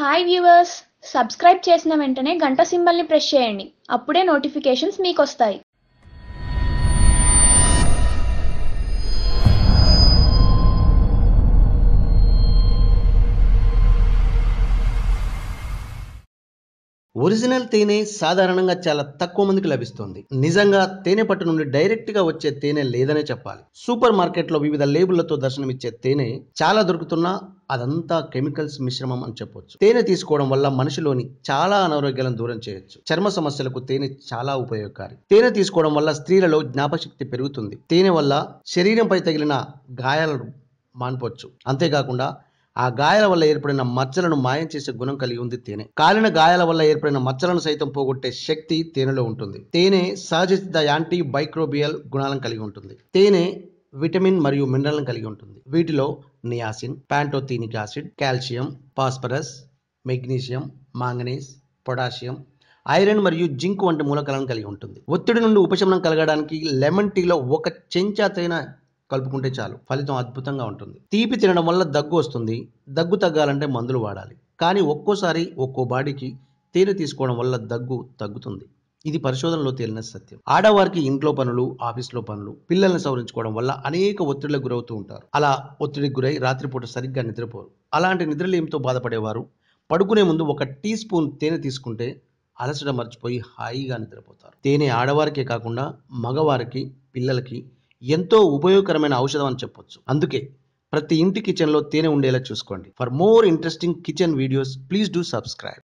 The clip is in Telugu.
హాయ్ వ్యూవర్స్ సబ్స్క్రైబ్ చేసిన వెంటనే గంట సింబల్ని ప్రెస్ చేయండి. అప్పుడే నోటిఫికేషన్స్ మీకు ఒరిజినల్ తేనె సాధారణంగా చాలా తక్కువ మందికి లభిస్తుంది. నిజంగా తేనె పట్టు నుండి డైరెక్ట్గా వచ్చే తేనె లేదనే చెప్పాలి. సూపర్ మార్కెట్లో వివిధ లేబుళ్ళతో దర్శనమిచ్చే తేనె చాలా దొరుకుతున్నా అదంతా కెమికల్స్ మిశ్రమం అని చెప్పొచ్చు. తేనె తీసుకోవడం వల్ల మనిషిలోని చాలా అనారోగ్యాలను దూరం చేయొచ్చు. చర్మ సమస్యలకు తేనె చాలా ఉపయోగకారి. తేనె తీసుకోవడం వల్ల స్త్రీలలో జ్ఞాపశక్తి పెరుగుతుంది. తేనె వల్ల శరీరంపై తగిలిన గాయాలను మాన్పొచ్చు. అంతేకాకుండా ఆ గాయాల వల్ల ఏర్పడిన మచ్చలను మాయం చేసే గుణం కలిగి ఉంది తేనె. కాలిన గాయాల వల్ల ఏర్పడిన మచ్చలను సైతం పోగొట్టే శక్తి తేనెలో ఉంటుంది. తేనె సహజసిద్ధ యాంటీ బైక్రోబియల్ గుణాలను కలిగి ఉంటుంది. తేనె విటమిన్ మరియు మినరల్ను కలిగి ఉంటుంది. వీటిలో niacin pantothenic acid calcium phosphorus magnesium manganese potassium iron మరియు జింక్ వంటి మూలకాలను కలిగి ఉంటుంది. ఒత్తిడి నుండి ఉపశమనం కలగడానికి లెమన్ టీలో ఒక చెంచా తేనె కలుపుకుంటే చాలు. ఫలితం అద్భుతంగా ఉంటుంది. తీపి తినడం వల్ల దగ్గు వస్తుంది. దగ్గు తగ్గాలంటే మందులు వాడాలి. కానీ ఒక్కోసారి ఒక్కో బాడీకి తేనె తీసుకోవడం వల్ల దగ్గు తగ్గుతుంది. ఇది పరిశోధనలో తేలిన సత్యం. ఆడవారికి ఇంట్లో పనులు ఆఫీస్లో పనులు పిల్లల్ని సవరించుకోవడం వల్ల అనేక ఒత్తిడిలకు గురవుతూ ఉంటారు. అలా ఒత్తిడికి గురై రాత్రిపూట సరిగ్గా నిద్రపోరు. అలాంటి నిద్రలేమితో బాధపడేవారు? పడుకునే ముందు ఒక టీ స్పూన్ తేనె తీసుకుంటే అలసట మర్చిపోయి హాయిగా నిద్రపోతారు. తేనె ఆడవారికే కాకుండా మగవారికి పిల్లలకి ఎంతో ఉపయోగకరమైన ఔషధం అని చెప్పొచ్చు. అందుకే ప్రతి ఇంటి కిచెన్లో తేనె ఉండేలా చూసుకోండి. For more interesting kitchen videos please do subscribe